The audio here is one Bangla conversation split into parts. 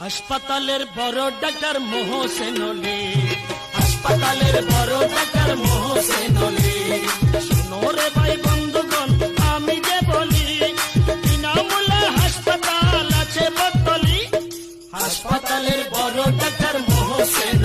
হাসপাতালের বড় ডাক্তার মোহসেন হাসপাতালের বড় ডাক্তার মোহসেন শোনো রে ভাই বন্ধুগণ, আমি যে বলি, বিনামূল্যে হাসপাতাল আছে বদলি হাসপাতালের বড় ডাক্তার মোহসেন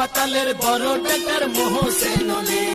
হাসপাতালের বড় ডাক্তার মোহসেন